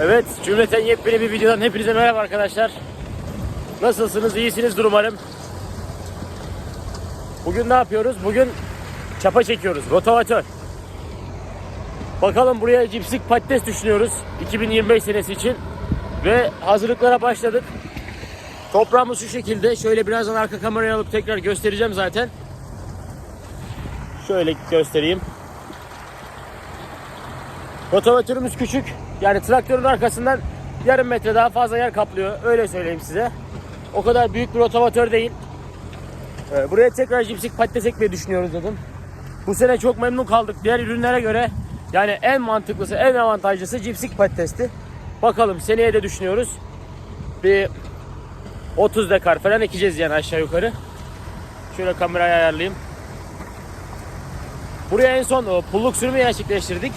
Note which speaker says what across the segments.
Speaker 1: Evet, cümleten yepyeni bir videodan hepinize merhaba arkadaşlar. Nasılsınız? İyisiniz umarım. Bugün ne yapıyoruz? Bugün çapa çekiyoruz. Rotavatör. Bakalım buraya cipsik patates düşünüyoruz 2025 senesi için. Ve hazırlıklara başladık. Toprağımız şu şekilde. Şöyle birazdan arka kamerayı alıp tekrar göstereceğim zaten. Şöyle göstereyim. Rotavatörümüz küçük. Yani traktörün arkasından yarım metre daha fazla yer kaplıyor. Öyle söyleyeyim size. O kadar büyük bir rotavatör değil. Ee, Buraya tekrar cipsik patates ekmeyi düşünüyoruz dedim. Bu sene çok memnun kaldık. Diğer ürünlere göre yani en mantıklısı, en avantajlısı cipsik patatesti. Bakalım seneye de düşünüyoruz. Bir 30 dekar falan ekeceğiz yani aşağı yukarı. Şöyle kamerayı ayarlayayım. Buraya en son o, pulluk sürümü gerçekleştirdik.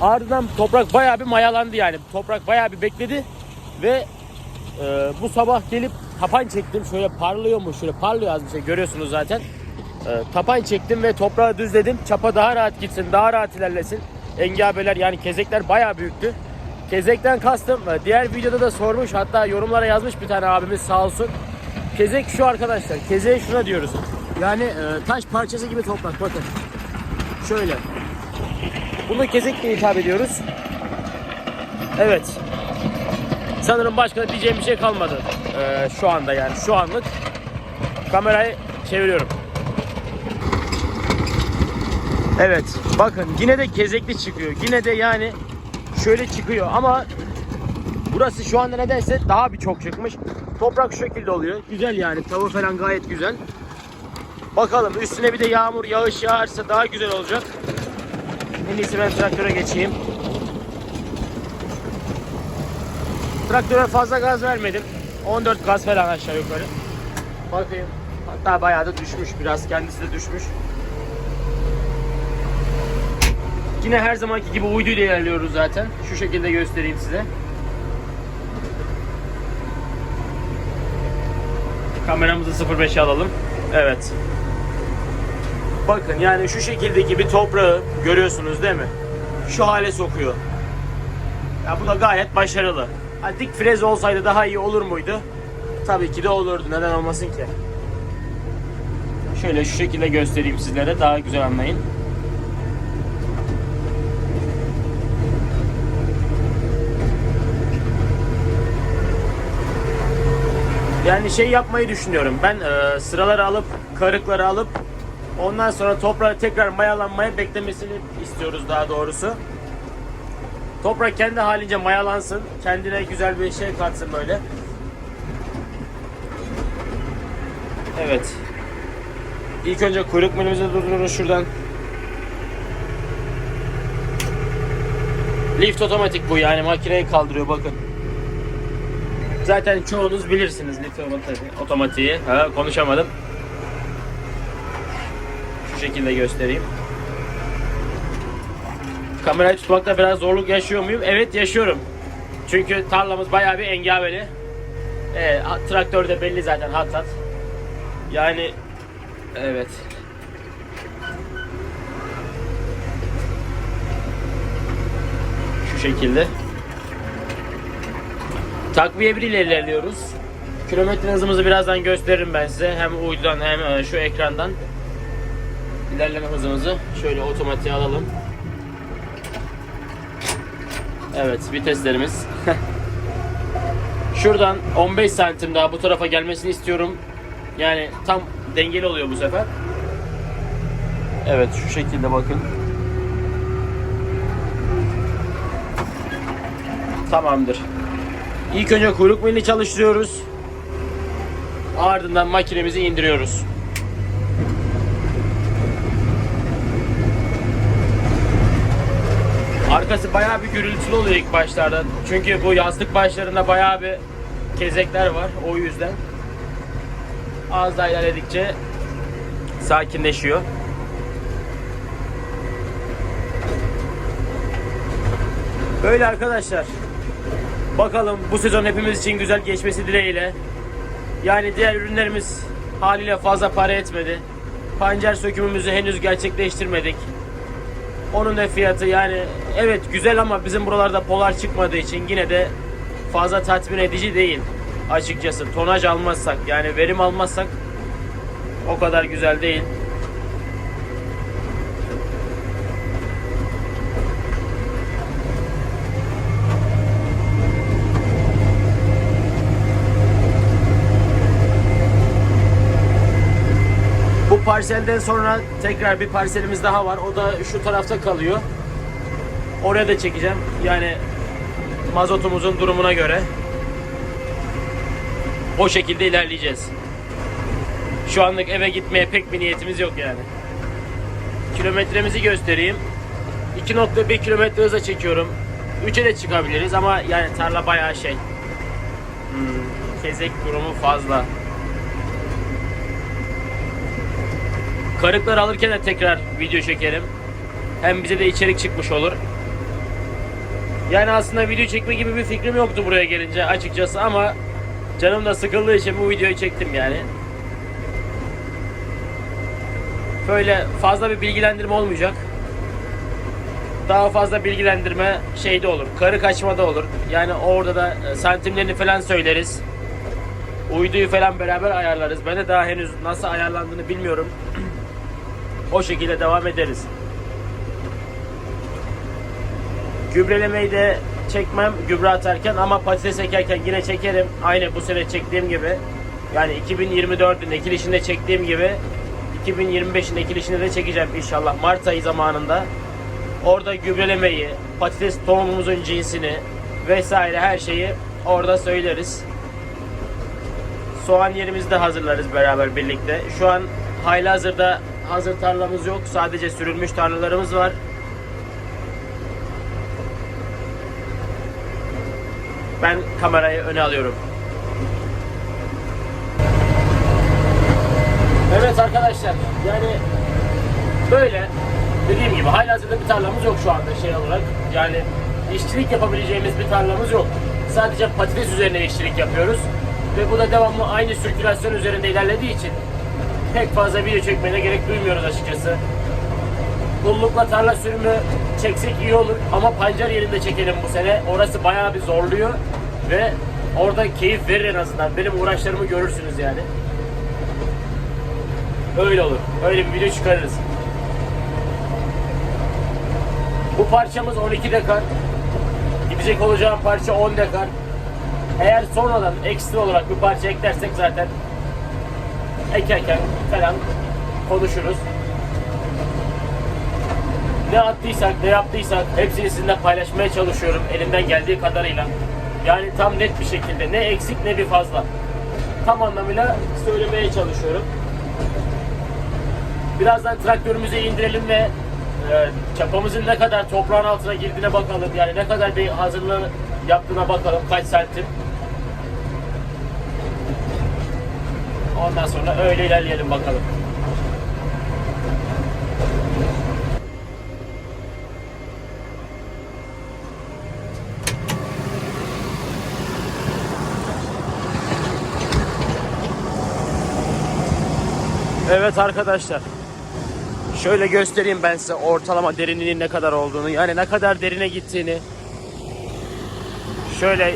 Speaker 1: Ardından toprak bayağı bir mayalandı yani. Toprak bayağı bir bekledi ve e, bu sabah gelip tapan çektim. Şöyle parlıyor mu? Şöyle parlıyor az bir şey görüyorsunuz zaten. E, tapan çektim ve toprağı düzledim. Çapa daha rahat gitsin, daha rahat ilerlesin. Engabeler yani kezekler bayağı büyüktü. Kezekten kastım. e, Diğer videoda da sormuş hatta yorumlara yazmış bir tane abimiz sağ olsun. Kezek şu arkadaşlar. Kezeğe şuna diyoruz. Yani e, taş parçası gibi toprak bakın. Şöyle. Bunu kezekle hitap ediyoruz. Evet. Sanırım başka diyeceğim bir şey kalmadı. Ee, şu anda yani şu anlık. Kamerayı çeviriyorum. Evet. Bakın yine de kezekli çıkıyor. Yine de yani şöyle çıkıyor ama burası şu anda nedense daha bir çok çıkmış. Toprak şu şekilde oluyor. Güzel yani. Tavu falan gayet güzel. Bakalım üstüne bir de yağmur yağış yağarsa daha güzel olacak. En iyisi ben traktöre geçeyim. Traktöre fazla gaz vermedim. 14 gaz falan aşağı yukarı. Bakayım. Hatta bayağı da düşmüş. Biraz kendisi de düşmüş. Yine her zamanki gibi uyduyla ilerliyoruz zaten. Şu şekilde göstereyim size. Kameramızı 05'e alalım. Evet. Bakın yani şu şekildeki bir toprağı görüyorsunuz değil mi? Şu hale sokuyor. Ya bu da gayet başarılı. Ha, dik frez olsaydı daha iyi olur muydu? Tabii ki de olurdu. Neden olmasın ki? Şöyle şu şekilde göstereyim sizlere daha güzel anlayın. Yani şey yapmayı düşünüyorum. Ben e, sıraları alıp, karıkları alıp ondan sonra toprağı tekrar mayalanmaya beklemesini istiyoruz daha doğrusu. Toprak kendi halince mayalansın. Kendine güzel bir şey katsın böyle. Evet. İlk önce kuyruk milimizi durdururuz şuradan. Lift otomatik bu yani makineyi kaldırıyor bakın. Zaten çoğunuz bilirsiniz lift otomatiği. Ha, konuşamadım. Şekilde göstereyim. Kamerayı tutmakta biraz zorluk yaşıyor muyum? Evet yaşıyorum. Çünkü tarlamız bayağı bir engabeli. Evet, traktör de belli zaten hat hat. Yani evet. Şu şekilde. Takviye 1 ile ilerliyoruz. Kilometre hızımızı birazdan gösteririm ben size. Hem uydudan hem e, şu ekrandan. İlerleme hızımızı şöyle otomatiğe alalım. Evet viteslerimiz. Şuradan 15 santim daha bu tarafa gelmesini istiyorum. Yani tam dengeli oluyor bu sefer. Evet şu şekilde bakın. Tamamdır. İlk önce kuyruk milini çalıştırıyoruz. Ardından makinemizi indiriyoruz. Arkası bayağı bir gürültülü oluyor ilk başlarda. Çünkü bu yastık başlarında bayağı bir kezekler var o yüzden. Az daha ilerledikçe sakinleşiyor. Böyle arkadaşlar. Bakalım bu sezon hepimiz için güzel geçmesi dileğiyle. Yani diğer ürünlerimiz haliyle fazla para etmedi. Pancar sökümümüzü henüz gerçekleştirmedik. Onun da fiyatı yani evet güzel ama bizim buralarda polar çıkmadığı için yine de fazla tatmin edici değil açıkçası. Tonaj almazsak yani verim almazsak o kadar güzel değil. Bu parselden sonra tekrar bir parselimiz daha var. O da şu tarafta kalıyor. Oraya da çekeceğim. Yani mazotumuzun durumuna göre o şekilde ilerleyeceğiz. Şu anlık eve gitmeye pek bir niyetimiz yok yani. Kilometremizi göstereyim. 2.1 kilometre hıza çekiyorum. 3'e de çıkabiliriz ama yani tarla bayağı şey. Hmm, kezek durumu fazla. Karıklar alırken de tekrar video çekerim. Hem bize de içerik çıkmış olur. Yani aslında video çekme gibi bir fikrim yoktu buraya gelince açıkçası ama canım da sıkıldığı için bu videoyu çektim yani. Böyle fazla bir bilgilendirme olmayacak. Daha fazla bilgilendirme şeyde olur. Karı kaçmada olur. Yani orada da e, santimlerini falan söyleriz. Uyduyu falan beraber ayarlarız. Ben de daha henüz nasıl ayarlandığını bilmiyorum. o şekilde devam ederiz. Gübrelemeyi de çekmem gübre atarken ama patates ekerken yine çekerim. Aynı bu sene çektiğim gibi. Yani 2024'ün ekilişinde çektiğim gibi 2025'in ekilişinde de çekeceğim inşallah Mart ayı zamanında. Orada gübrelemeyi, patates tohumumuzun cinsini vesaire her şeyi orada söyleriz. Soğan yerimizi de hazırlarız beraber birlikte. Şu an halihazırda hazır tarlamız yok. Sadece sürülmüş tarlalarımız var. Ben kamerayı öne alıyorum. Evet arkadaşlar yani böyle dediğim gibi halihazırda bir tarlamız yok şu anda şey olarak. Yani işçilik yapabileceğimiz bir tarlamız yok. Sadece patates üzerine işçilik yapıyoruz. Ve bu da devamlı aynı sirkülasyon üzerinde ilerlediği için pek fazla video çekmeye de gerek duymuyoruz açıkçası. Kullukla tarla sürümü çeksek iyi olur ama pancar yerinde çekelim bu sene. Orası bayağı bir zorluyor ve orada keyif verir en azından. Benim uğraşlarımı görürsünüz yani. Öyle olur. Öyle bir video çıkarırız. Bu parçamız 12 dekar. Gidecek olacağım parça 10 dekar. Eğer sonradan ekstra olarak bir parça eklersek zaten ekerken falan konuşuruz. Ne attıysak, ne yaptıysak hepsini sizinle paylaşmaya çalışıyorum elimden geldiği kadarıyla. Yani tam net bir şekilde ne eksik ne bir fazla. Tam anlamıyla söylemeye çalışıyorum. Birazdan traktörümüzü indirelim ve e, çapamızın ne kadar toprağın altına girdiğine bakalım. Yani ne kadar bir hazırlığı yaptığına bakalım. Kaç santim. Ondan sonra öyle ilerleyelim bakalım. Evet arkadaşlar. Şöyle göstereyim ben size ortalama derinliğinin ne kadar olduğunu. Yani ne kadar derine gittiğini. Şöyle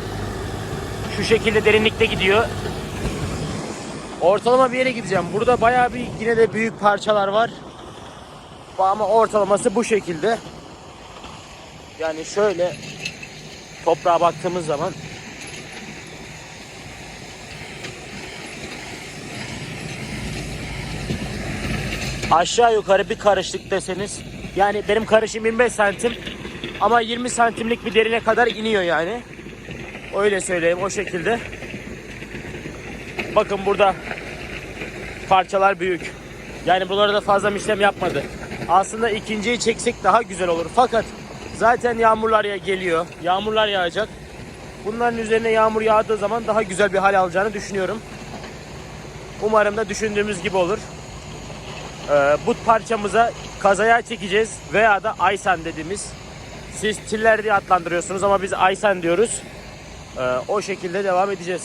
Speaker 1: şu şekilde derinlikte gidiyor. Ortalama bir yere gideceğim. Burada bayağı bir yine de büyük parçalar var. Ama ortalaması bu şekilde. Yani şöyle toprağa baktığımız zaman aşağı yukarı bir karışlık deseniz yani benim karışım 25 santim ama 20 santimlik bir derine kadar iniyor yani. Öyle söyleyeyim o şekilde. Bakın burada parçalar büyük. Yani buralarda da fazla işlem yapmadı. Aslında ikinciyi çeksek daha güzel olur. Fakat zaten yağmurlar ya geliyor. Yağmurlar yağacak. Bunların üzerine yağmur yağdığı zaman daha güzel bir hal alacağını düşünüyorum. Umarım da düşündüğümüz gibi olur. Ee, bu parçamıza kazaya çekeceğiz veya da Aysan dediğimiz. Siz tiller diye adlandırıyorsunuz ama biz Aysan diyoruz. Ee, o şekilde devam edeceğiz.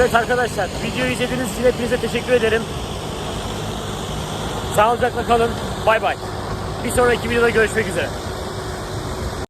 Speaker 1: Evet arkadaşlar videoyu izlediğiniz için hepinize teşekkür ederim. Sağlıcakla kalın. Bay bay. Bir sonraki videoda görüşmek üzere.